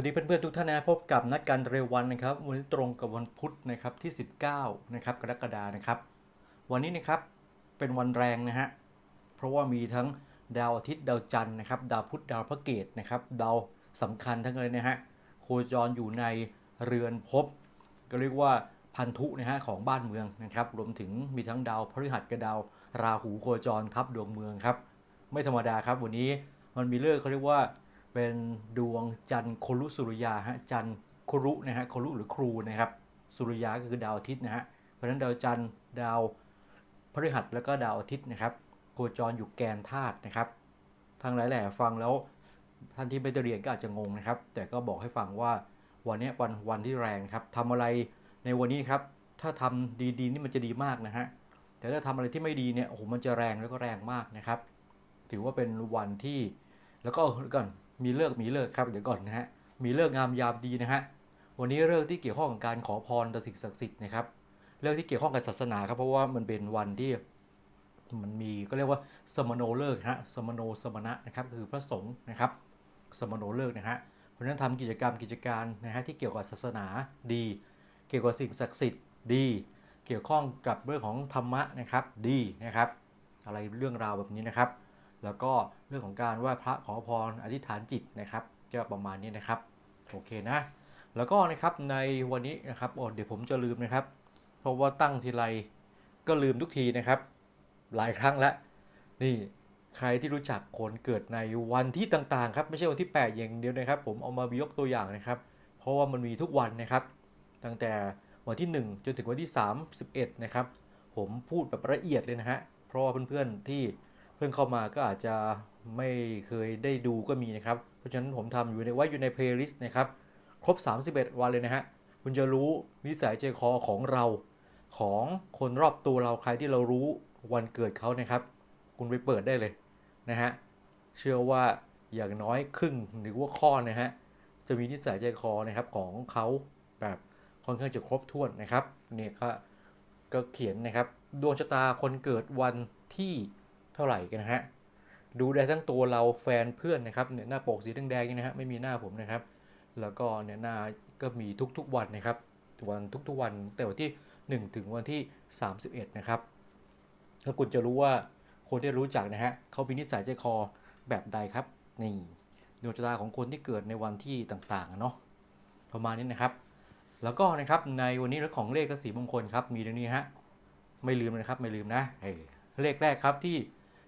สวัสดีเพื่อนๆทุกท่านนะพบกับนัดการเร็ววันนะครับวันนี้ตรงกับวันพุธนะครับที่ 19นะครับกรกฎานะครับ วันนี้นะครับเป็นวันแรงนะฮะเพราะว่ามีทั้งดาวอาทิตย์ดาวจันทร์นะครับ ดาวพุธดาวพระเกตนะครับดาวสำคัญทั้งเลยนะฮะโคจรอยู่ในเรือนภพก็เรียกว่าพันธุนะฮะของบ้านเมืองนะครับ รวมถึงมีทั้งดาวพฤหัสกับดาวราหูโคจรทับดวงเมืองครับไม่ธรรมดาครับวันนี้มันมีเลิกษ์เขาเรียกว่า เป็นดวงจันทร์โครุสุริยาฮะจันทร์ครุนะฮะโครุหรือครูนะครับสุริยาก็คือดาวอาทิตย์นะฮะเพราะฉะนั้นดาวจันทร์ดาวพฤหัสแล้วก็ดาวอาทิตย์นะครับ โคจรอยู่แกนธาตุนะครับ ทางหลายแหล่ฟังแล้วท่านที่ไม่ได้เรียนก็อาจจะงงนะครับ แต่ก็บอกให้ฟังว่าวันนี้วันวันที่แรงครับทำอะไรในวันนี้ครับ ถ้าทำดีๆนี่มันจะดีมากนะฮะแต่ถ้าทำอะไรที่ไม่ดีเนี่ยโอ้โหมันจะแรงแล้วก็แรงมากนะครับ ถือว่าเป็นวันที่แล้วก็เดี๋ยวก่อน มีเลิกมีเลิกครับเดี๋ยวก่อนนะฮะมีเลิกงามยามดีนะฮะวันนี้เลิกที่เกี่ยวข้องกับการขอพรต่อสิ่งศักดิ์สิทธิ์นะครับเลิกที่เกี่ยวข้องกับศาสนาครับเพราะว่ามันเป็นวันที่มันมีก็เรียกว่าสมโนเลิกฮะสมโนสมณะนะครับคือพระสงฆ์นะครับสมโนเลิกนะฮะเพราะฉะนั้นทำกิจกรรมกิจการนะฮะที่เกี่ยวกับศาสนาดี เกี่ยวกับสิ่งศักดิ์สิทธิ์ดี เกี่ยวข้องกับเรื่องของธรรมะนะครับดีนะครับ อะไรเรื่องราวแบบนี้นะครับ แล้วก็เรื่องของการไหว้พระขอพรอธิษฐานจิตนะครับจะประมาณนี้นะครับโอเคนะ แล้วก็นะครับในวันนี้นะครับเดี๋ยวผมจะลืมนะครับ เพราะว่าตั้งทีไรก็ลืมทุกทีนะครับ หลายครั้งแล้วนี่ใครที่รู้จักคนเกิดในวันที่ต่างๆครับไม่ใช่วันที่ 8 อย่างเดียวนะครับ ผมเอามายกตัวอย่างนะครับ เพราะว่ามันมีทุกวันนะครับ ตั้งแต่วันที่ 1 จนถึงวันที่ 31 นะครับ ผมพูดแบบละเอียดเลยนะฮะเพราะว่าเพื่อนๆที่ พิ่งเข้ามาก็อาจจะไม่เคยได้ดูก็มีนะครับ เพราะฉะนั้นผมทำอยู่ในไว้อยู่ในเพลย์ลิสต์นะครับ ครบ 31 วันเลยนะฮะ คุณจะรู้นิสัยใจคอของเราของคนรอบตัวเราใครที่เรารู้วันเกิดเขานะครับ คุณไปเปิดได้เลยนะฮะ เชื่อว่าอย่างน้อยครึ่งหรือว่าข้อนะฮะ จะมีนิสัยใจคอนะครับของเขาแบบค่อนข้างจะครบถ้วนนะครับ เนี่ยก็ก็เขียนนะครับ ดวงชะตาคนเกิดวันที่ ท่าไหร่กันนะฮะดูได้ทั้งตัวเราแฟนเพื่อนนะครับเนี่ยหน้าปกสีแดงๆนี่นะฮะไม่มีหน้าผมนะครับ แล้วก็เนี่ยหน้าก็มีทุกๆวันนะครับวันทุกๆวันแต่วันที่ 1 ถึงวันที่ 31 นะครับแล้วคุณจะรู้ว่าคนที่รู้จักนะฮะเขามีนิสัยใจคอแบบใดครับนี่ดวงชะตาของคนที่เกิดในวันที่ต่างๆเนาะประมาณนี้นะครับ แล้วก็นะครับในวันนี้เรื่องของเลขและสีมงคลครับมีดังนี้ฮะไม่ลืมนะครับไม่ลืมนะเเลขแรกครับที่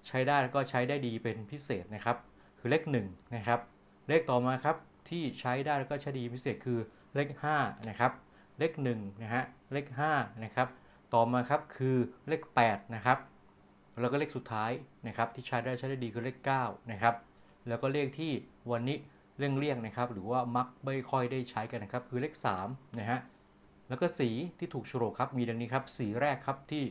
ใช้ได้แล้วก็ใช้ได้ดีเป็นพิเศษนะครับ คือเลข1นะครับ เลขต่อมาครับที่ใช้ได้แล้วก็ใช้ดีพิเศษคือเลข5นะครับเลข1นะฮะเลข5นะครับต่อมาครับคือเลข8นะครับแล้วก็เลขสุดท้ายนะครับ ที่ใช้ได้ใช้ได้ดีคือเลข9นะครับแล้วก็เลขที่วันนี้เลี่ยงๆนะครับ หรือว่ามักไม่ค่อยได้ใช้กันนะครับ คือเลข3นะฮะแล้วก็สีที่ถูกโฉลกครับมีดังนี้ครับ สีแรกครับที่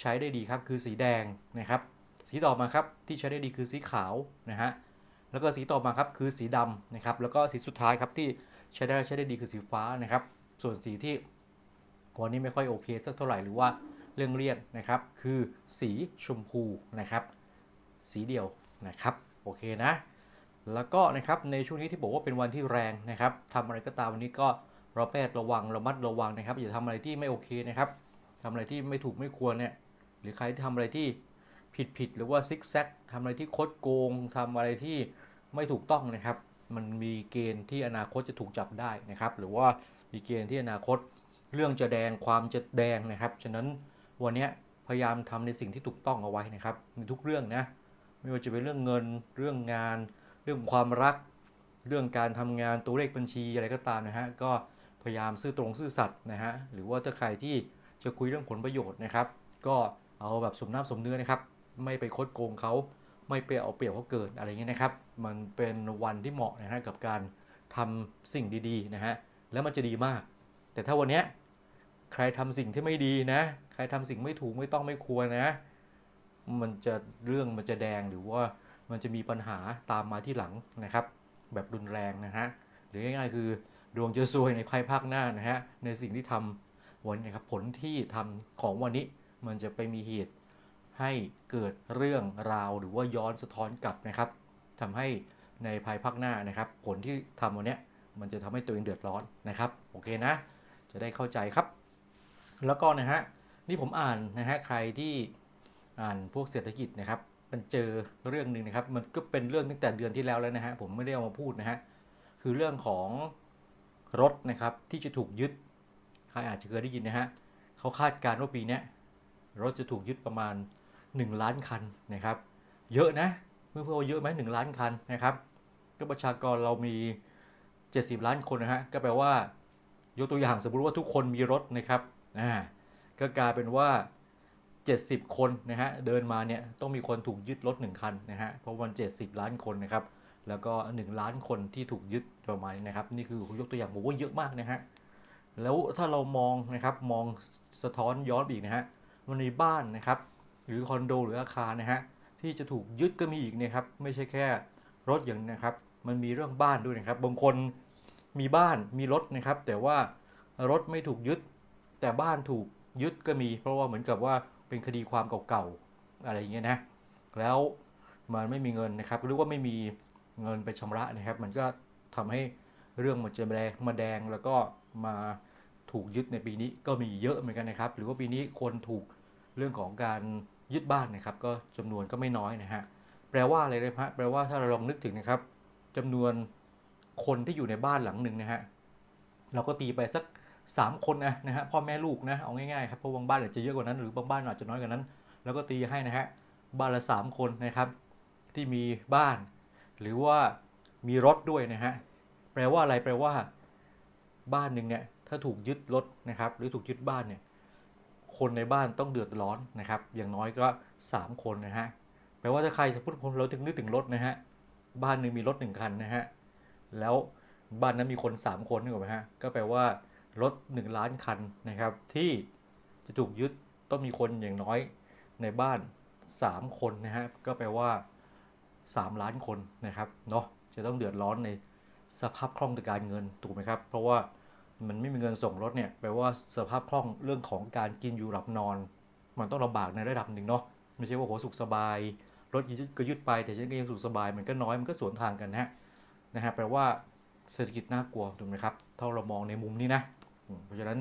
ใช้ได้ดีครับคือสีแดงนะครับ สีต่อมาครับที่ใช้ได้ดีคือสีขาวนะฮะแล้วก็สีต่อมาครับคือสีดำนะครับแล้วก็สีสุดท้ายครับที่ใช้ได้ใช้ได้ดีคือสีฟ้านะครับ ส่วนสีที่วันนี้ไม่ค่อยโอเคสักเท่าไหร่หรือว่าเรื่องเลี่ยงนะครับคือสีชมพูนะครับ สีเดียวนะครับโอเคนะแล้วก็นะครับในช่วงนี้ที่บอกว่าเป็นวันที่แรงนะครับทำอะไรก็ตามวันนี้ก็ระแวดระวังระมัดระวังนะครับอย่าทำอะไรที่ไม่โอเคนะครับทำอะไรที่ไม่ถูกไม่ควรเนี่ยหรือใครที่ทำอะไรที่ ผิดผิดหรือว่าซิกแซกทำอะไรที่คดโกงทำอะไรที่ไม่ถูกต้องนะครับ มันมีเกณฑ์ที่อนาคตจะถูกจับได้นะครับ หรือว่ามีเกณฑ์ที่อนาคตเรื่องจะแดงความจะแดงนะครับฉะนั้นวันนี้พยายามทำในสิ่งที่ถูกต้องเอาไว้นะครับในทุกเรื่องนะไม่ว่าจะเป็นเรื่องเงินเรื่องงาน เรื่องความรัก เรื่องการทำงานตัวเลขบัญชีอะไรก็ตามนะฮะก็พยายามซื่อตรงซื่อสัตย์นะฮะหรือว่าถ้าใครที่จะคุยเรื่องผลประโยชน์นะครับ ก็เอาแบบสมน้ำสมเนื้อนะครับ ไม่ไปคดโกงเขาไม่ไปเอาเปรียบเขาเกินอะไรเงี้ยนะครับ มันเป็นวันที่เหมาะนะฮะกับการทำสิ่งดีๆนะฮะแล้วมันจะดีมาก แต่ถ้าวันเนี้ยใครทำสิ่งที่ไม่ดีนะ ใครทำสิ่งไม่ถูกไม่ต้องไม่ควรนะ มันจะเรื่องมันจะแดงหรือว่ามันจะมีปัญหาตามมาที่หลังนะครับ แบบรุนแรงนะฮะหรือง่ายๆคือดวงจะซวยในภายภาคหน้านะฮะในสิ่งที่ทำวันนี้ครับผลที่ทำของวันนี้มันจะไปมีเหตุ ให้เกิดเรื่องราวหรือว่าย้อนสะท้อนกลับนะครับทำให้ในภายภาคหน้านะครับ ผลที่ทำวันนี้มันจะทำให้ตัวเองเดือดร้อนนะครับ โอเคนะ จะได้เข้าใจครับ แล้วก็นะฮะนี่ผมอ่านนะฮะใครที่อ่านพวกเศรษฐกิจนะครับมันเจอเรื่องหนึ่งนะครับ มันก็เป็นเรื่องตั้งแต่เดือนที่แล้วแล้วนะฮะผมไม่ได้เอามาพูดนะฮะคือเรื่องของรถนะครับที่จะถูกยึดใครอาจจะเคยได้ยินนะฮะเขาคาดการณ์ว่าปีนี้รถจะถูกยึดประมาณ 1 ล้านคันนะครับ เยอะนะเพื่อนๆว่าเยอะไหมหนึ่งล้านคันนะครับ ก็ประชากรเรามี 70 ล้านคนนะฮะก็แปลว่ายกตัวอย่างสมมติว่าทุกคนมีรถนะครับอ่าก็กลายเป็นว่า 70 คนนะฮะเดินมาเนี่ยต้องมีคนถูกยึดรถ1คันนะฮะเพราะมัน70 ล้านคนนะครับแล้วก็ 1 ล้านคนที่ถูกยึดประมาณนี้นะครับ นี่คือยกตัวอย่างผมว่าเยอะมากนะฮะแล้วถ้าเรามองนะครับมองสะท้อนย้อนไปอีกนะฮะมันในบ้านนะครับ หรือคอนโดหรืออาคารนะฮะที่จะถูกยึดก็มีอีกนะครับไม่ใช่แค่รถอย่างนะครับ มันมีเรื่องบ้านด้วยนะครับบางคนมีบ้านมีรถนะครับ แต่ว่ารถไม่ถูกยึด แต่บ้านถูกยึดก็มี เพราะว่าเหมือนกับว่าเป็นคดีความเก่าๆอะไรอย่างเงี้ยนะแล้วมันไม่มีเงินนะครับหรือว่าไม่มีเงินไปชำระนะครับ มันก็ทำให้เรื่องมันจะแดงมาแดงแล้วก็มาถูกยึดในปีนี้ก็มีเยอะเหมือนกันนะครับ หรือว่าปีนี้คนถูก เรื่องของการยึดบ้านนะครับ ก็จำนวนก็ไม่น้อยนะฮะแปลว่าอะไรเลยฮะแปลว่าถ้าเราลองนึกถึงนะครับจำนวนคนที่อยู่ในบ้านหลังหนึ่งนะฮะเราก็ตีไปสัก 3 คนนะนะฮะพ่อแม่ลูกนะเอาง่ายๆครับเพราะบางบ้านอาจจะเยอะกว่านั้นหรือบางบ้านอาจจะน้อยกว่านั้น แล้วก็ตีให้นะฮะบ้านละ 3 คนนะครับ ที่มีบ้าน หรือว่ามีรถด้วยนะฮะแปลว่าอะไรแปลว่า บ้านหนึ่งเนี่ยถ้าถูกยึดรถนะครับ หรือถูกยึดบ้านเนี่ย คนในบ้านต้องเดือดร้อนนะครับ อย่างน้อยก็ 3 คนนะฮะแปลว่าถ้าใครจะพูดผมเราถึงนึกถึงรถนะฮะบ้านหนึ่งมีรถหนึ่งคันนะฮะแล้วบ้านนั้นมีคน 3 คนนึกออกไหมฮะก็แปลว่ารถ 1 ล้านคันนะครับ ที่จะถูกยึดต้องมีคนอย่างน้อยในบ้าน 3 คนนะฮะก็แปลว่า 3 ล้านคนนะครับเนาะจะต้องเดือดร้อนในสภาพคล่องทางการเงินถูกไหมครับ เพราะว่า มันไม่มีเงินส่งรถเนี่ยแปลว่าสภาพคล่องเรื่องของการกินอยู่หลับนอน มันต้องลำบากในระดับหนึ่งเนาะไม่ใช่ว่าโหสุขสบาย รถยึดก็ยึดไปแต่ฉันก็ยังสุขสบายมันก็น้อยมันก็สวนทางกันนะฮะนะฮะแปลว่าเศรษฐกิจน่ากลัวถูกไหมครับถ้าเรามองในมุมนี้นะ เพราะฉะนั้น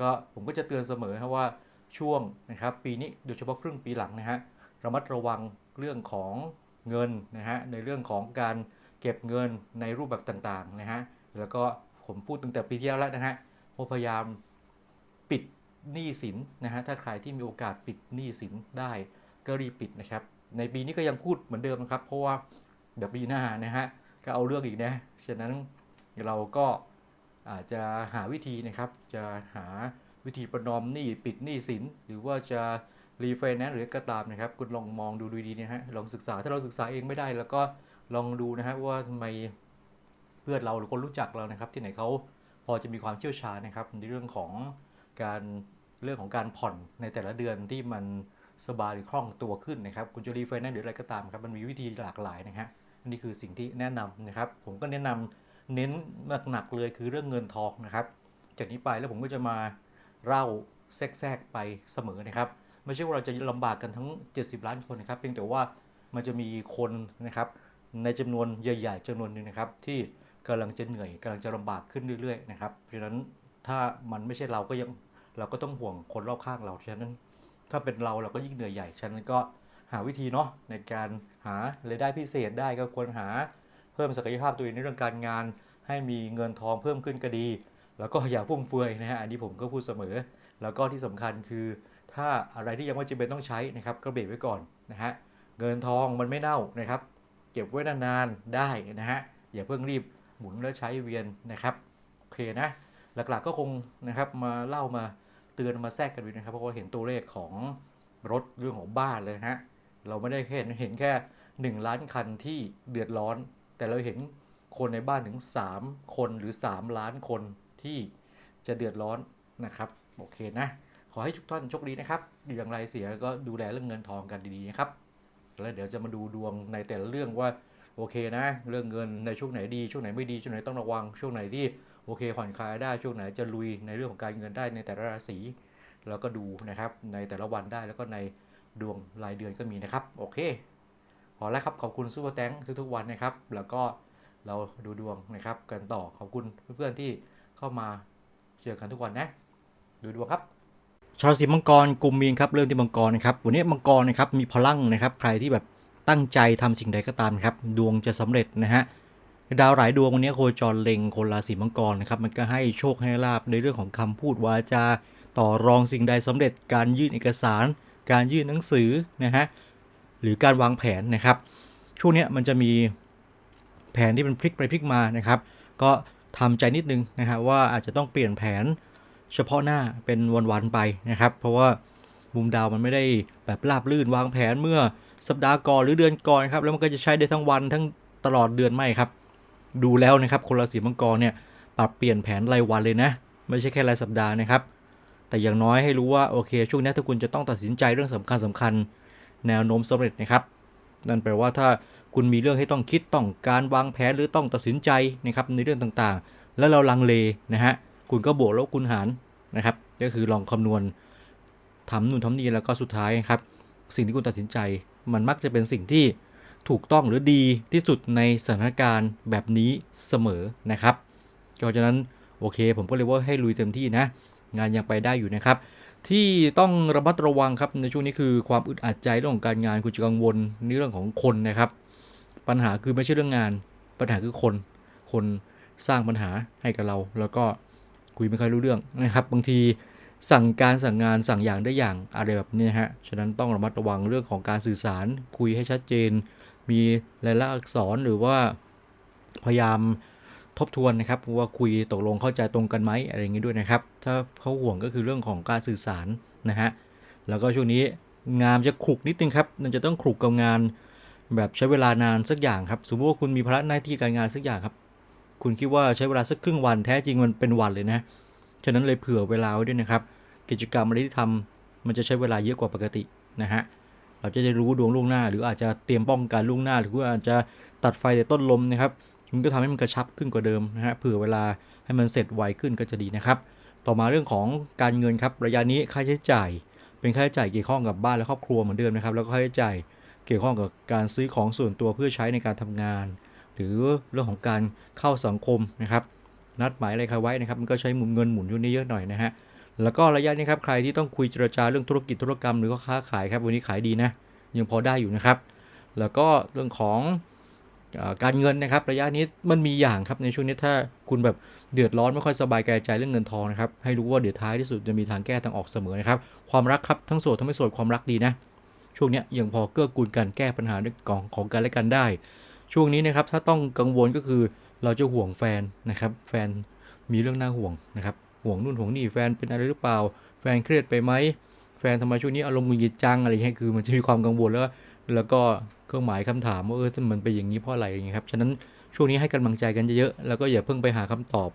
ก็ผมก็จะเตือนเสมอครับว่าช่วงนะครับปีนี้โดยเฉพาะครึ่งปีหลังนะฮะระมัดระวังเรื่องของเงินนะฮะในเรื่องของการเก็บเงินในรูปแบบต่างๆนะฮะแล้วก็ ผมพูดตั้งแต่ปีที่แล้วแล้วนะฮะพยายามปิดหนี้สินนะฮะถ้าใครที่มีโอกาสปิดหนี้สินได้ก็รีบปิดนะครับ ในปีนี้ก็ยังพูดเหมือนเดิมนะครับ เพราะว่าเดี๋ยวปีหน้านะฮะก็เอาเรื่องอีกนะฉะนั้นเราก็อาจจะหาวิธีนะครับ จะหาวิธีประนอมหนี้ปิดหนี้สิน หรือว่าจะรีไฟแนนซ์หรือก็ตามนะครับ คุณลองมองดูดูดีๆนะฮะลองศึกษาถ้าเราศึกษาเองไม่ได้ แล้วก็ลองดูนะฮะว่าทำไม พื่อนเราหรือคนรู้จักเรานะครับ ที่ไหนเขาพอจะมีความเชี่ยวชาญนะครับ ในเรื่องของการเรื่องของการผ่อนในแต่ละเดือนที่มันสบายหรือคล่องตัวขึ้นนะครับ คุณจะรีไฟแนนซ์หรืออะไรก็ตามครับมันมีวิธีหลากหลายนะฮะนนี้คือสิ่งที่แนะนำนะครับ ผมก็แนะนำเน้นหนักๆเลยคือเรื่องเงินทองนะครับจากนี้ไปแล้วผมก็จะมาเล่าแทรกๆไปเสมอนะครับไม่ใช่ว่าเราจะลำบากกันทั้ง 70 ล้านคนนะครับ เพียงแต่ว่ามันจะมีคนนะครับในจำนวนใหญ่ ๆจำนวนหนึ่งนะครับที่ กำลังจะเหนื่อยกำลังจะลำบากขึ้นเรื่อยๆนะครับเพราะฉะนั้นถ้ามันไม่ใช่เราก็ยังเราก็ต้องห่วงคนรอบข้างเราฉะนั้น ถ้าเป็นเราเราก็ยิ่งเหนื่อยใหญ่ฉะนั้นก็หาวิธีเนาะในการหารายได้พิเศษได้ก็ควรหาเพิ่มศักยภาพตัวเองในเรื่องการงาน ให้มีเงินทองเพิ่มขึ้นก็ดี แล้วก็อย่าฟุ่มเฟือยนะฮะอันนี้ผมก็พูดเสมอ แล้วก็ที่สำคัญคือ ถ้าอะไรที่ยังไม่จำเป็นต้องใช้นะครับก็เบรกไว้ก่อนนะฮะเงินทองมันไม่เน่านะครับ เก็บไว้นานๆได้นะฮะอย่าเพิ่งรีบ หมุนแล้วใช้เวียนนะครับโอเคนะหลักๆก็คงนะครับมาเล่ามาเตือนมาแทรกกันดูนะครับ เพราะว่าเห็นตัวเลขของรถเรื่องของบ้านเลยฮะเราไม่ได้แค่เห็นแค่ 1 ล้านคันที่เดือดร้อน แต่เราเห็นคนในบ้านถึง 3 คนหรือ 3 ล้านคนที่จะเดือดร้อนนะครับโอเคนะขอให้ทุกท่านโชคดีนะครับอย่างไรเสียก็ดูแลเรื่องเงินทองกันดีๆนะครับแล้วเดี๋ยวจะมาดูดวงในแต่ละเรื่องว่า โอเคนะ เรื่องเงินในช่วงไหนดี ช่วงไหนไม่ดีช่วงไหนต้องระวัง ช่วงไหนที่โอเคผ่อนคลายได้ช่วงไหนจะลุยในเรื่องของการเงินได้ในแต่ละราศีแล้วก็ดูนะครับในแต่ละวันได้แล้วก็ในดวงรายเดือนก็มีนะครับ โอเคพอแล้วครับขอบคุณซูเปอร์แตงทุกๆวันนะครับ แล้วก็เราดูดวงนะครับกันต่อขอบคุณเพื่อนๆที่เข้ามาเจอกันทุกวันนะ ดูดวงครับชาวราศีมังกรกลุ่มมีนครับเริ่มที่มังกรนะครับวันนี้มังกรนะครับมีพลังนะครับ ใครที่แบบ ตั้งใจทำสิ่งใดก็ตามครับ ดวงจะสำเร็จนะฮะดาวหลายดวงวันนี้โคจรเล็งคนราศีมังกรนะครับมันก็ให้โชคให้ลาบในเรื่องของคำพูดวาจา ต่อรองสิ่งใดสำเร็จ การยื่นเอกสาร การยื่นหนังสือนะฮะหรือการวางแผนนะครับ ช่วงนี้มันจะมีแผนที่มันพลิกไปพลิกมานะครับ ก็ทำใจนิดนึงนะฮะว่าอาจจะต้องเปลี่ยนแผนเฉพาะหน้าเป็นวันๆไปนะครับ เพราะว่ามุมดาวมันไม่ได้แบบราบลื่นวางแผนเมื่อ สัปดาห์ก่อนหรือเดือนก่อนครับแล้วมันก็จะใช้ได้ทั้งวันทั้งตลอดเดือนไม่ครับ ดูแล้วนะครับคนราศีมังกรเนี่ยปรับเปลี่ยนแผนรายวันเลยนะ ไม่ใช่แค่รายสัปดาห์นะครับ แต่อย่างน้อยให้รู้ว่าโอเค ช่วงนี้ถ้าคุณจะต้องตัดสินใจเรื่องสำคัญสำคัญ แนวโน้มสำเร็จนะครับ นั่นแปลว่าถ้าคุณมีเรื่องให้ต้องคิดต้องการวางแผนหรือต้องตัดสินใจนะครับในเรื่องต่างๆ แล้วเราลังเลนะฮะคุณก็บวกลบคูณหารนะครับ ก็คือลองคำนวณทำนู่นทำนี่แล้วก็สุดท้ายครับ สิ่งที่คุณตัดสินใจ มันมักจะเป็นสิ่งที่ถูกต้องหรือดีที่สุดในสถานการณ์แบบนี้เสมอนะครับเพราะฉะนั้นโอเค ผมก็เลยว่าให้ลุยเต็มที่นะ งานยังไปได้อยู่นะครับ ที่ต้องระมัดระวังครับในช่วงนี้คือความอึดอัดใจเรื่องของการงานคุณจะกังวลในเรื่องของคนนะครับ ปัญหาคือไม่ใช่เรื่องงาน ปัญหาคือคน คนสร้างปัญหาให้กับเรา แล้วก็คุยไม่ค่อยรู้เรื่องนะครับ บางที สั่งการสั่งงานสั่งอย่างได้อย่างอะไรแบบนี้ฮะ ฉะนั้นต้องระมัดระวังเรื่องของการสื่อสารคุยให้ชัดเจน มีรายละอักษรหรือว่าพยายามทบทวนนะครับว่าคุยตกลงเข้าใจตรงกันไหมอะไรอย่างนี้ด้วยนะครับ ถ้าเขาห่วงก็คือเรื่องของการสื่อสารนะฮะ แล้วก็ช่วงนี้งานจะขลุกนิดนึงครับมันจะต้องขลุกกับงานแบบใช้เวลานานสักอย่างครับ สมมติว่าคุณมีภาระหน้าที่การงานสักอย่างครับ คุณคิดว่าใช้เวลาสักครึ่งวันแท้จริงมันเป็นวันเลยนะ ฉะนั้นเลยเผื่อเวลาไว้ด้วยนะครับ กิจกรรมอะไรที่ทำมันจะใช้เวลาเยอะกว่าปกตินะฮะเราจะได้รู้ดวงล่วงหน้า หรืออาจจะเตรียมป้องกันล่วงหน้า หรือว่าอาจจะตัดไฟแต่ต้นลมนะครับมันก็ทำให้มันกระชับขึ้นกว่าเดิมนะฮะเผื่อเวลาให้มันเสร็จไวขึ้นก็จะดีนะครับ ต่อมาเรื่องของการเงินครับระยะนี้ค่าใช้จ่าย เป็นค่าใช้จ่ายเกี่ยวข้องกับบ้านและครอบครัวเหมือนเดิมนะครับแล้วก็ค่าใช้จ่ายเกี่ยวข้องกับการซื้อของส่วนตัวเพื่อใช้ในการทำงาน หรือเรื่องของการเข้าสังคมนะครับ นัดหมายอะไรใครไว้นะครับมันก็ใช้หมุนเงินหมุนอยู่นี่เยอะหน่อยนะฮะแล้วก็ระยะนี้ครับใครที่ต้องคุยเจรจาเรื่องธุรกิจธุรกรรมหรือก็ค้าขายครับวันนี้ขายดีนะยังพอได้อยู่นะครับ แล้วก็เรื่องของอการเงินนะครับระยะนี้มันมีอย่างครับในช่วงนี้ถ้าคุณแบบเดือดร้อนไม่ค่อยสบายกายใจเรื่องเงินทองนะครับให้รู้ว่าเดี๋ยวท้ายที่สุดจะมีทางแก้ทางออกเสมอนะครับความรักครับทั้งโสดทั้งไม่โสดความรักดีนะช่วงนี้ยยังพอเกื้อกูลกันแก้ปัญหาเรื่องของของกันและกันได้ ช่วงนี้นะครับถ้าต้องกังวลก็คือ เราจะห่วงแฟนนะครับ แฟนมีเรื่องน่าห่วงนะครับ ห่วงนู่นห่วงนี่แฟนเป็นอะไรหรือเปล่า แฟนเครียดไปไหมแฟนทำไมช่วงนี้อารมณ์หงุดหงิดจังอะไรเงี้ยคือมันจะมีความกังวลแล้วแล้วก็เครื่องหมายคำถามว่าเออมันเป็นอย่างนี้เพราะอะไรอย่างเงี้ยครับฉะนั้นช่วงนี้ให้กำลังใจกันเยอะๆแล้วก็อย่าเพิ่งไปหาคำตอบ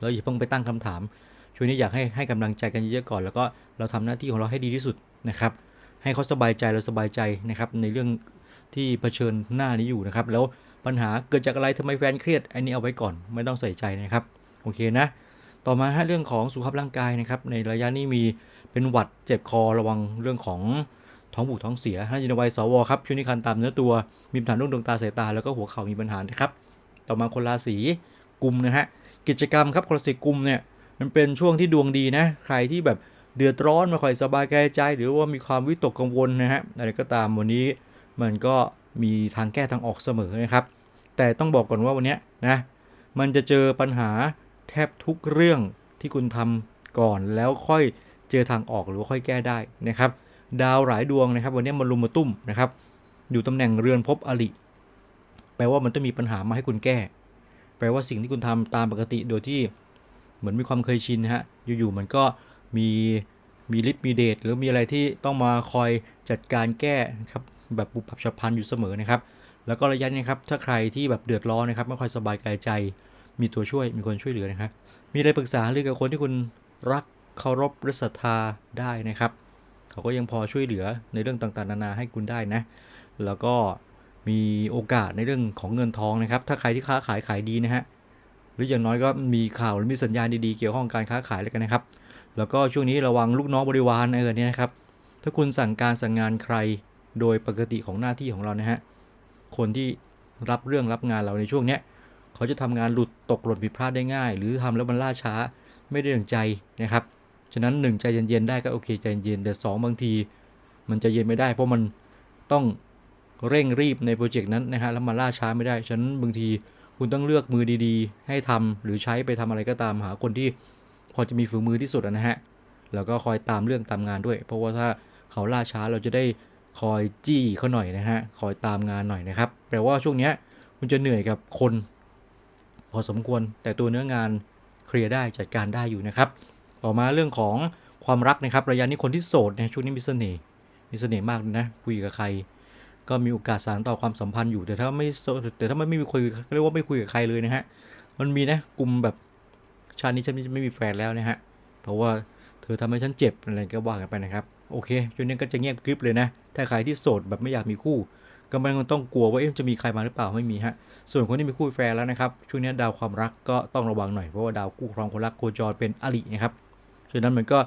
แล้วอย่าเพิ่งไปตั้งคำถาม ช่วงนี้อยากให้ให้กำลังใจกันเยอะๆก่อน แล้วก็เราทำหน้าที่ของเราให้ดีที่สุดนะครับ ให้เขาสบายใจเราสบายใจนะครับในเรื่องที่เผชิญหน้านี้อยู่นะครับ แล้ว ปัญหาเกิดจากอะไรทำไมแฟนเครียดอันนี้เอาไว้ก่อนไม่ต้องใส่ใจนะครับโอเคนะ ต่อมาฮะเรื่องของสุขภาพร่างกายนะครับ ในระยะนี้มีเป็นหวัดเจ็บคอระวังเรื่องของท้องผูกท้องเสียท่านอยู่ในวัยสวครับช่วงนี้คันตามเนื้อตัวมีปัญหาเรื่องดวงตาสายตาแล้วก็หัวเข่ามีปัญหานะครับ ต่อมาคนราศีกุมนะฮะกิจกรรมครับคนราศีกุมเนี่ยมันเป็นช่วงที่ดวงดีนะใครที่แบบเดือดร้อนไม่ค่อยสบายกายใจ หรือว่ามีความวิตกกังวลนะฮะอะไรก็ตามวันนี้มันก็มีทางแก้ทางออกเสมอนะครับ แต่ต้องบอกก่อนว่าวันนี้นะมันจะเจอปัญหาแทบทุกเรื่องที่คุณทำก่อนแล้วค่อยเจอทางออกหรือค่อยแก้ได้นะครับ ดาวหลายดวงนะครับ วันนี้มารุมมาตุ้มนะครับ อยู่ตำแหน่งเรือนภพอลิแปลว่ามันต้องมีปัญหามาให้คุณแก้ แปลว่าสิ่งที่คุณทำตามปกติโดยที่เหมือนมีความเคยชินนะฮะอยู่ๆมันก็มีมีฤทธิ์มีเดชหรือมีอะไรที่ต้องมาคอยจัดการแก้นะครับแบบปุบปับฉับพลันอยู่เสมอนะครับ แล้วก็ระยะนี้ครับถ้าใครที่แบบเดือดร้อนนะครับไม่ค่อยสบายกายใจ มีตัวช่วยมีคนช่วยเหลือนะครับ มีอะไรปรึกษาหรือกับคนที่คุณรักเคารพหรือศรัทธาได้นะครับ เขาก็ยังพอช่วยเหลือในเรื่องต่างๆ นานาให้คุณได้นะ แล้วก็มีโอกาสในเรื่องของเงินทองนะครับ ถ้าใครที่ค้าขายขายดีนะฮะหรืออย่างน้อยก็มีข่าวหรือมีสัญญาณดีๆเกี่ยวข้องกับการค้าขายแล้วกันนะครับ แล้วก็ช่วงนี้ระวังลูกน้องบริวารเออเนี่ยนะครับ ถ้าคุณสั่งการสั่งงานใครโดยปกติของหน้าที่ของเรานะฮะ คนที่รับเรื่องรับงานเราในช่วงเนี้ยเขาจะทำงานหลุดตกหล่นผิดพลาดได้ง่าย หรือทำแล้วมันล่าช้าไม่ได้ดังใจนะครับฉะนั้นหนึ่งใจเย็นๆได้ก็โอเคใจเย็นแต่สองบางที มันใจเย็นไม่ได้ เพราะมันต้องเร่งรีบในโปรเจกต์นั้นนะฮะแล้วมันล่าช้าไม่ได้ฉะนั้นบางทีคุณต้องเลือกมือดีๆ ให้ทำหรือใช้ไปทำอะไรก็ตามหาคนที่พอจะมีฝีมือที่สุดนะฮะแล้วก็คอยตามเรื่องตามงานด้วย เพราะว่าถ้าเขาล่าช้าเราจะได้ คอยจี้เขาหน่อยนะฮะ คอยตามงานหน่อยนะครับ แปลว่าช่วงเนี้ยคุณจะเหนื่อยกับคน พอสมควร แต่ตัวเนื้องานเคลียร์ได้จัดการได้อยู่นะครับ ต่อมาเรื่องของความรักนะครับ ระยะนี้คนที่โสดเนี่ยช่วงนี้มีเสน่ห์ มีเสน่ห์มากนะ คุยกับใคร ก็มีโอกาสสานต่อความสัมพันธ์อยู่ แต่ถ้าไม่โสดแต่ถ้าไม่ไม่มีคุยเรียกว่าไม่คุยกับใครเลยนะฮะ มันมีนะกลุ่มแบบชาตินี้ฉันไม่มีแฟนแล้วนะฮะ เพราะว่าเธอทำให้ฉันเจ็บอะไรก็ว่ากันไปนะครับ โอเคช่วงนี้ก็จะเงียบกริบเลยนะ ถ้าใครที่โสดแบบไม่อยากมีคู่ก็ไม่ต้องกลัวว่าเอ๊ะจะมีใครมาหรือเปล่าไม่มีฮะ ส่วนคนที่มีคู่แฟนแล้วนะครับ ช่วงนี้ดาวความรักก็ต้องระวังหน่อย เพราะว่าดาวคู่ครองคนรักโคจรเป็นอรินะครับฉะนั้นมันก็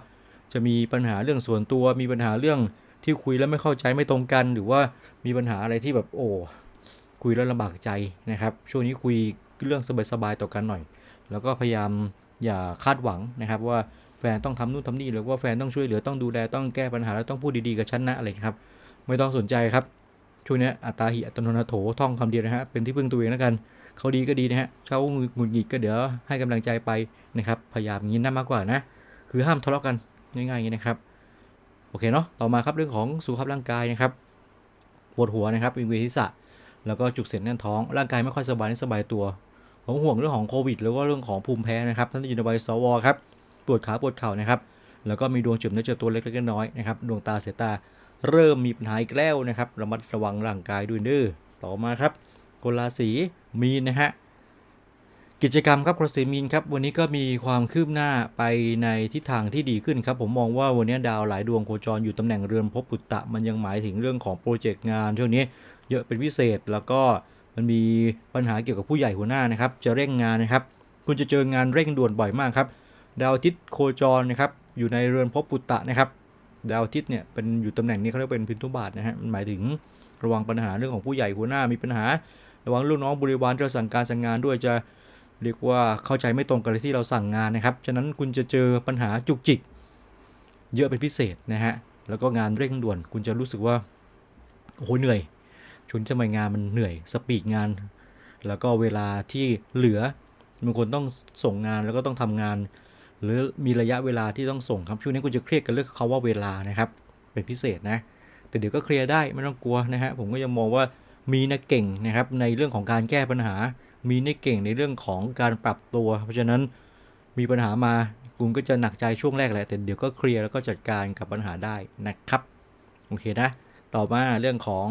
จะมีปัญหาเรื่องส่วนตัว มีปัญหาเรื่องที่คุยแล้วไม่เข้าใจไม่ตรงกัน หรือว่ามีปัญหาอะไรที่แบบโอ้คุยแล้วลำบากใจนะครับ ช่วงนี้คุยเรื่องสบายๆต่อกันหน่อย แล้วก็พยายามอย่าคาดหวังนะครับว่า แฟนต้องทำนู่นทำนี่หรือว่าแฟนต้องช่วยเหลือต้องดูแลต้องแก้ปัญหาแล้วต้องพูดดีๆกับฉันนะอะไรครับ ไม่ต้องสนใจครับช่วงนี้อัตาหิอัตโนนาโถท่องคำเดียวนะฮะเป็นที่พึ่งตัวเองแล้วกันเขาดีก็ดีนะฮะเช้าหงุดหงิดก็เดี๋ยวให้กำลังใจไปนะครับพยายามอย่างนี้น่ามากกว่านะ คือห้ามทะเลาะกันง่ายๆอย่างนี้นะครับโอเคเนาะต่อมาครับเรื่องของสุขภาพร่างกายนะครับปวดหัวนะครับวิงเวียนศีรษะแล้วก็จุกเสียแน่นท้องร่างกายไม่ค่อยสบายไม่สบายตัวผมห่วงเรื่องของโควิด หรือว่าเรื่องของภูมิแพ้นะครับท่านอยู่ในวัยสวครับ ปวดขาปวดเข่านะครับ แล้วก็มีดวงจุ่มเนื้อเจอตัวเล็กๆน้อยๆนะครับ ดวงตาเสียตาเริ่มมีปัญหาอีกแล้วนะครับระมัดระวังร่างกายด้วยเด้อต่อมาครับคนราศีมีนนะฮะกิจกรรมครับคนราศีมีนครับวันนี้ก็มีความคืบหน้าไปในทิศทางที่ดีขึ้นครับ ผมมองว่าวันนี้ดาวหลายดวงโคจรอยู่ตำแหน่งเรือนภพปุตตะมันยังหมายถึงเรื่องของโปรเจกต์งานช่วงนี้เยอะเป็นพิเศษแล้วก็มันมีปัญหาเกี่ยวกับผู้ใหญ่หัวหน้านะครับ จะเร่งงานนะครับ คุณจะเจองานเร่งด่วนบ่อยมากครับ ดาวอาทิตย์โคจรนะครับอยู่ในเรือนภพปุตตะนะครับ ดาวอาทิตย์เนี่ยเป็นอยู่ตำแหน่งนี้เขาเรียกเป็นพินทุบาทนะฮะมันหมายถึงระวังปัญหาเรื่องของผู้ใหญ่หัวหน้ามีปัญหา ระวังลูกน้องบริวารที่เราสั่งการสั่งงานด้วยจะเรียกว่าเข้าใจไม่ตรงกันเลยที่เราสั่งงานนะครับ ฉะนั้นคุณจะเจอปัญหาจุกจิก เยอะเป็นพิเศษนะฮะ แล้วก็งานเร่งด่วน คุณจะรู้สึกว่า โอ้โหเหนื่อยช่วงนี้ทำไมงานมันเหนื่อย สปีดงาน แล้วก็เวลาที่เหลือบางคนต้องส่งงานแล้วก็ต้องทำงาน หรือมีระยะเวลาที่ต้องส่งครับช่วงนี้คุณจะเครียดกันเรื่องคาว่าเวลานะครับเป็นพิเศษนะแต่เดี๋ยวก็เคลียร์ได้ไม่ต้องกลัวนะฮะผมก็ยังมองว่ามีนะเก่งนะครับในเรื่องของการแก้ปัญหา มีนะเก่งในเรื่องของการปรับตัว เพราะฉะนั้นมีปัญหามาคุณก็จะหนักใจช่วงแรกแหละแต่เดี๋ยวก็เคลียร์แล้วก็จัดการกับปัญหาได้นะครับโอเคนะต่อมาเรื่องของ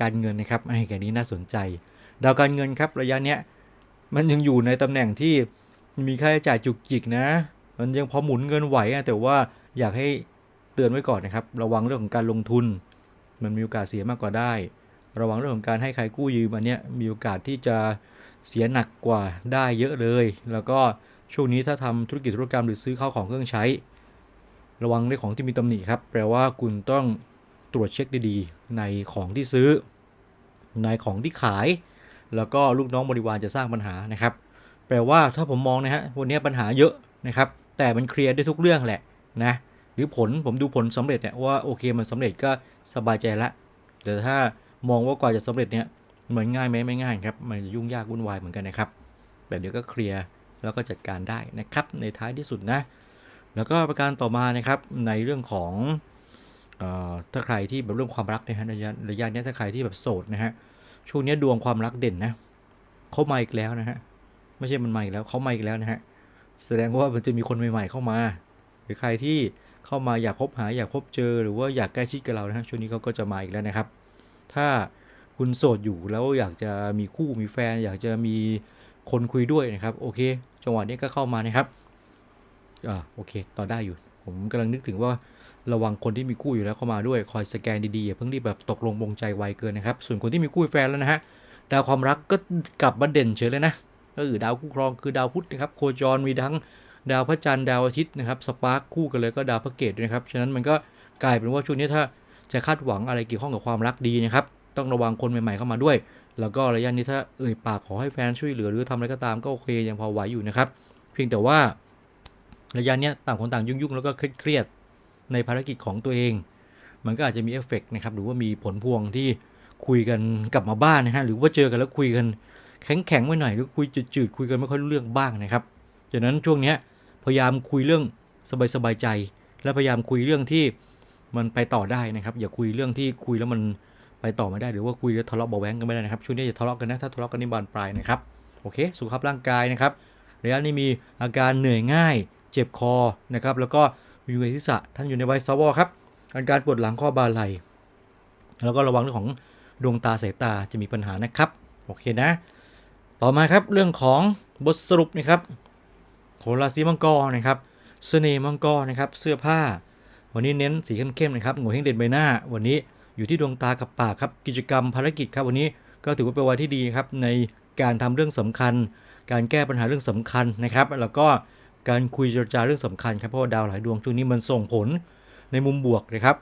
การเงินนะครับไอ้แกนี้น่าสนใจ ดาวการเงินครับระยะเนี้ยมันยังอยู่ในตำแหน่งที่ มีค่าใช้จ่ายจุกจิกนะ มันยังพอหมุนเงินไหวอะแต่ว่าอยากให้เตือนไว้ก่อนนะครับ ระวังเรื่องของการลงทุน มันมีโอกาสเสียมากกว่าได้ ระวังเรื่องของการให้ใครกู้ยืมอันเนี้ยมีโอกาสที่จะเสียหนักกว่าได้เยอะเลย แล้วก็ช่วงนี้ถ้าทำธุรกิจธุรกรรมหรือซื้อข้าวของเครื่องใช้ ระวังในของที่มีตำหนิครับ แปลว่าคุณต้องตรวจเช็คดีๆ ในของที่ซื้อ ในของที่ขาย แล้วก็ลูกน้องบริวารจะสร้างปัญหานะครับ แปลว่าถ้าผมมองนะฮะวันนี้ปัญหาเยอะนะครับ แต่มันเคลียร์ได้ทุกเรื่องแหละนะหรือผลผมดูผลสำเร็จเนี่ยว่าโอเคมันสำเร็จก็สบายใจละแต่ถ้ามองว่ากว่าจะสำเร็จเนี่ยเหมันง่ายไหมไม่ง่ายครับมันจะยุ่งยากวุ่นวายเหมือนกันนะครับแต่เดียวก็เคลียร์แล้วก็จัดการได้นะครับ ในท้ายที่สุดนะ แล้วก็ประการต่อมานะครับในเรื่องของเออถ้าใครที่แบบเรื่องความรักนะฮะระยะระยะเนี้ยถ้าใครที่แบบโสดนะฮะช่วงนี้ดวงความรักเด่นนะเขามาอีกแล้วนะฮะ ไม่ใช่มันมาอีกแล้วเขามาอีกแล้วนะฮะแสดงว่ามันจะมีคนใหม่ๆเข้ามา หรือใครที่เข้ามาอยากคบหาอยากพบเจอหรือว่าอยากใกล้ชิดกับเรานะฮะช่วงนี้เขาก็จะมาอีกแล้วนะครับ ถ้าคุณโสดอยู่แล้วอยากจะมีคู่มีแฟน อยากจะมีคนคุยด้วยนะครับโอเคจังหวะนี้ก็เข้ามานะครับอ่าโอเค ต่อได้อยู่ ผมกำลังนึกถึงว่าระวังคนที่มีคู่อยู่แล้วเข้ามาด้วยคอยสแกนดีๆอย่าเพิ่งรีบแบบตกลงปรงใจไวเกินนะครับ ส่วนคนที่มีคู่มีแฟนแล้วนะฮะดาวความรักก็กลับมาเด่นเฉยเลยนะ ก็คือดาวคู่ครองคือดาวพุธนะครับโคจรมีทั้งดาวพระจันทร์ดาวอาทิตย์นะครับสปาร์คคู่กันเลยก็ดาวพระเกตด้วยนะครับฉะนั้นมันก็กลายเป็นว่าช่วงนี้ถ้าจะคาดหวังอะไรเกี่ยวข้องกับความรักดีนะครับต้องระวังคนใหม่ๆเข้ามาด้วย แล้วก็ระยะนี้ถ้าเอ่ยปากขอให้แฟนช่วยเหลือหรือทำอะไรก็ตามก็โอเคยังพอไหวอยู่นะครับเพียงแต่ว่าระยะนี้ต่างคนต่างยุ่งๆแล้วก็เครียดๆในภารกิจของตัวเอง มันก็อาจจะมีเอฟเฟกต์นะครับหรือว่ามีผลพวงที่คุยกันกลับมาบ้านนะฮะหรือว่าเจอกันแล้วคุยกัน แข็งๆไว้หน่อยหรือคุยจืดๆคุยกันไม่ค่อยรู้เรื่องบ้างนะครับดังนั้นช่วงนี้พยายามคุยเรื่องสบายๆใจ และพยายามคุยเรื่องที่มันไปต่อได้นะครับ อย่าคุยเรื่องที่คุยแล้วมันไปต่อไม่ได้หรือว่าคุยแล้วทะเลาะเบาแว้งกันไม่ได้นะครับช่วงนี้อย่าทะเลาะกันนะถ้าทะเลาะกันนี่บานปลายนะครับโอเค สุขภาพร่างกายนะครับระยะนี้มีอาการเหนื่อยง่าย เจ็บคอนะครับแล้วก็มีเวทิศะท่านอยู่ในวัยสวครับอาการปวดหลังข้อบ่าไหลแล้วก็ระวังเรื่องของดวงตาสายตาจะมีปัญหานะครับ โอเคนะ ต่อมาครับเรื่องของบทสรุปนะครับโหราศีมังกรนะครับเสน่ห์มังกรนะครับเสื้อผ้า วันนี้เน้นสีเข้มๆนะครับโงเฮงเด่นใบหน้า วันนี้อยู่ที่ดวงตากับปากครับกิจกรรมภารกิจครับวันนี้ก็ถือว่าเป็นวันที่ดีครับในการทำเรื่องสำคัญ การแก้ปัญหาเรื่องสำคัญนะครับ แล้วก็การคุยเจรจาเรื่องสำคัญครับเพราะว่าดาวหลายดวงช่วงนี้มันส่งผลในมุมบวกนะครับ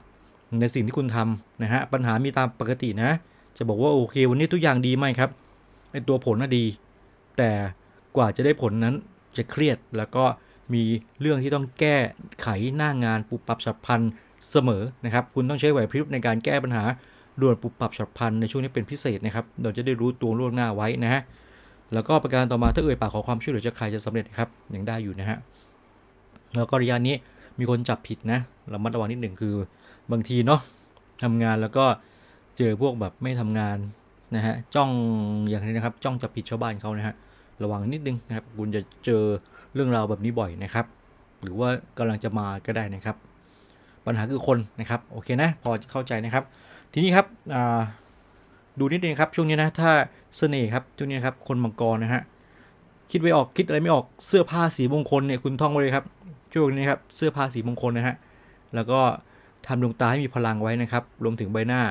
ในสิ่งที่คุณทำนะฮะปัญหามีตามปกตินะ จะบอกว่าโอเค วันนี้ทุกอย่างดีไหมครับ ไอตัวผลน่ะดี แต่กว่าจะได้ผลนั้นจะเครียดแล้วก็มีเรื่องที่ต้องแก้ไขหน้างานปุบปับฉับพลันเสมอนะครับ คุณต้องใช้ไหวพริบในการแก้ปัญหาด่วนปุบปับฉับพลันในช่วงนี้เป็นพิเศษนะครับเราจะได้รู้ตัวล่วงหน้าไว้นะฮะแล้วก็ประการต่อมาถ้าเอ่ยปากขอความช่วยเหลือจากใครจะสำเร็จครับยังได้อยู่นะฮะแล้วก็ระยะนี้มีคนจับผิดนะระมัดระวังนิดหนึ่งคือบางทีเนาะทำงานแล้วก็เจอพวกแบบไม่ทำงาน นะฮะจ้องอย่างนี้นะครับ จ้องจับผิดชาวบ้านเขานะฮะระวังนิดนึงนะครับ คุณจะเจอเรื่องราวแบบนี้บ่อยนะครับ หรือว่ากำลังจะมาก็ได้นะครับ ปัญหาคือคนนะครับโอเคนะพอจะเข้าใจนะครับ ทีนี้ครับดูนิดนึงครับช่วงนี้นะถ้าเสน่ห์ครับช่วงนี้นครับคนมังกรนะฮะคิดไม่ออกคิดอะไรไม่ออกเสื้อผ้าสีมงคลเนี่ยคุณท่องไว้เลยครับช่วงนี้ครับเสื้อผ้าสีมงคลนะฮะแล้วก็ทำดวงตาให้มีพลังไว้นะครับ รวมถึงใบหน้า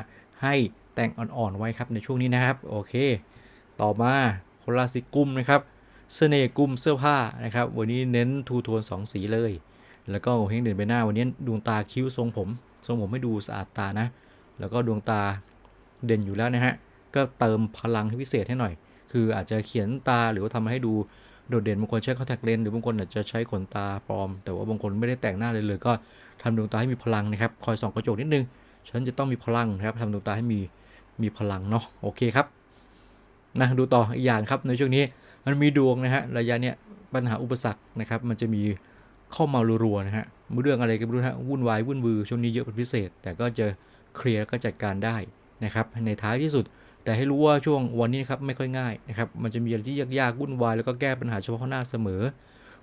ให้ แต่งอ่อนๆไว้ครับในช่วงนี้นะครับ โอเค ต่อมาคนราศีกุมนะครับเสน่ห์กุมเสื้อผ้านะครับ วันนี้เน้นทูโทนสองสีเลย แล้วก็โงเฮงเด่นใบหน้าวันนี้ดวงตาคิ้วทรงผม ทรงผมให้ดูสะอาดตานะ แล้วก็ดวงตาเด่นอยู่แล้วนะฮะ ก็เติมพลังให้พิเศษให้หน่อย คืออาจจะเขียนตาหรือว่าทำให้ดูโดดเด่นบางคนใช้คอนแทคเลนส์หรือบางคนอาจจะใช้ขนตาปลอม แต่ว่าบางคนไม่ได้แต่งหน้าเลยเลยก็ทำดวงตาให้มีพลังนะครับ คอยส่องกระจกนิดนึง ฉันจะต้องมีพลังนะครับทำดวงตาให้มี มีพลังเนาะโอเคครับนะดูต่ออีกอย่างครับในช่วงนี้มันมีดวงนะฮะระยะเนี้ยปัญหาอุปสรรคนะครับ มันจะมีเข้ามารัวๆนะฮะเรื่องอะไรก็ไม่รู้ฮะวุ่นวายวุ่นวือช่วงนี้เยอะเป็นพิเศษ แต่ก็จะเคลียร์ก็จัดการได้นะครับ ในท้ายที่สุด แต่ให้รู้ว่าช่วงวันนี้นะครับไม่ค่อยง่ายนะครับมันจะมีอะไรที่ยากๆวุ่นวายแล้วก็แก้ปัญหาเฉพาะหน้าเสมอ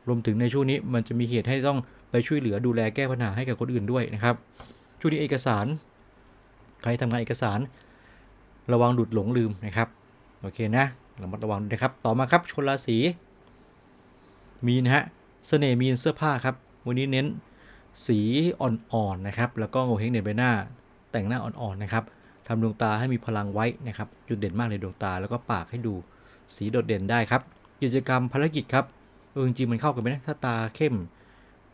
รวมถึงในช่วงนี้มันจะมีเหตุให้ต้องไปช่วยเหลือดูแลแก้ปัญหาให้กับคนอื่นด้วยนะครับช่วงนี้เอกสาร ใครทำงานเอกสาร ระวังหลุดหลงลืมนะครับ โอเคนะระมัดระวังนะครับ ต่อมาครับชนราศีมีนฮะเสน่ห์มีนเสื้อผ้าครับ วันนี้เน้นสีอ่อนๆนะครับ แล้วก็โงเฮงเด่นใบหน้า แต่งหน้าอ่อนๆนะครับทำดวงตาให้มีพลังไว้นะครับ จุดเด่นมากเลยดวงตา แล้วก็ปากให้ดูสีโดดเด่นได้ครับ กิจกรรมภารกิจครับเออจริงมันเข้ากันไหมนะถ้าตาเข้ม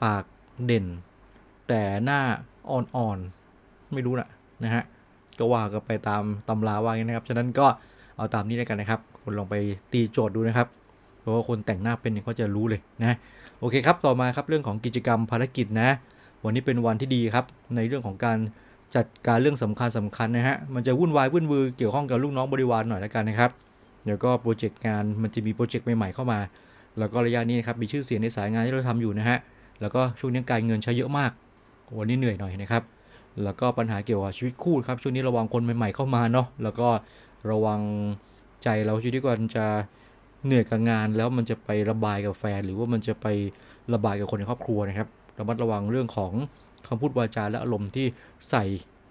ปากเด่น แต่หน้าอ่อนๆไม่รู้นะนะฮะ ก็ว่ากันไปตามตำราว่างี้นะครับ ฉะนั้นก็เอาตามนี้แล้วกันนะครับคนลองไปตีโจทย์ดูนะครับ เพราะว่าคนแต่งหน้าเป็นเนี่ยเขาจะรู้เลยนะ โอเคครับ ต่อมาครับเรื่องของกิจกรรมภารกิจนะ วันนี้เป็นวันที่ดีครับ ในเรื่องของการจัดการเรื่องสำคัญสำคัญนะฮะ มันจะวุ่นวายวุ่นวือเกี่ยวข้องกับลูกน้องบริวารหน่อยแล้วกันนะครับเดี๋ยวก็โปรเจกต์งานมันจะมีโปรเจกต์ใหม่ๆเข้ามา แล้วก็ระยะนี้นะครับมีชื่อเสียงในสายงานที่เราทำอยู่นะฮะ แล้วก็ช่วงนี้การเงินใช้เยอะมาก วันนี้เหนื่อยหน่อยนะครับ แล้วก็ปัญหาเกี่ยวกับชีวิตคู่ครับช่วงนี้ระวังคนใหม่ ๆเข้ามาเนาะแล้วก็ระวังใจเราชีวิตก่อนจะเหนื่อยกับงาน แล้วมันจะไประบายกับแฟน หรือว่ามันจะไประบายกับคนในครอบครัวนะครับระมัดระวังเรื่องของคำพูดวาจาและอารมณ์ที่ใส่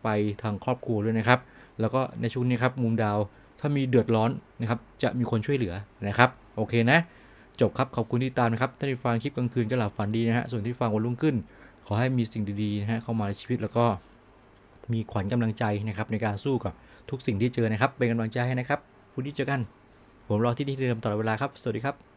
ไปทางครอบครัวด้วยนะครับ แล้วก็ในช่วงนี้ครับมุมดาวถ้ามีเดือดร้อนนะครับจะมีคนช่วยเหลือนะครับโอเคนะ จบครับขอบคุณที่ตามนะครับถ้าที่ฟังคลิปกลางคืนจะหลับฝันดีนะฮะส่วนที่ฟังวันรุ่งขึ้น ขอให้มีสิ่งดีๆนะฮะเข้ามาในชีวิตแล้วก็ มีขวัญกำลังใจนะครับในการสู้กับทุกสิ่งที่เจอนะครับ เป็นกำลังใจให้นะครับพรุ่งนี้เจอกัน ผมรอที่นี่เดิมตลอดเวลาครับ สวัสดีครับ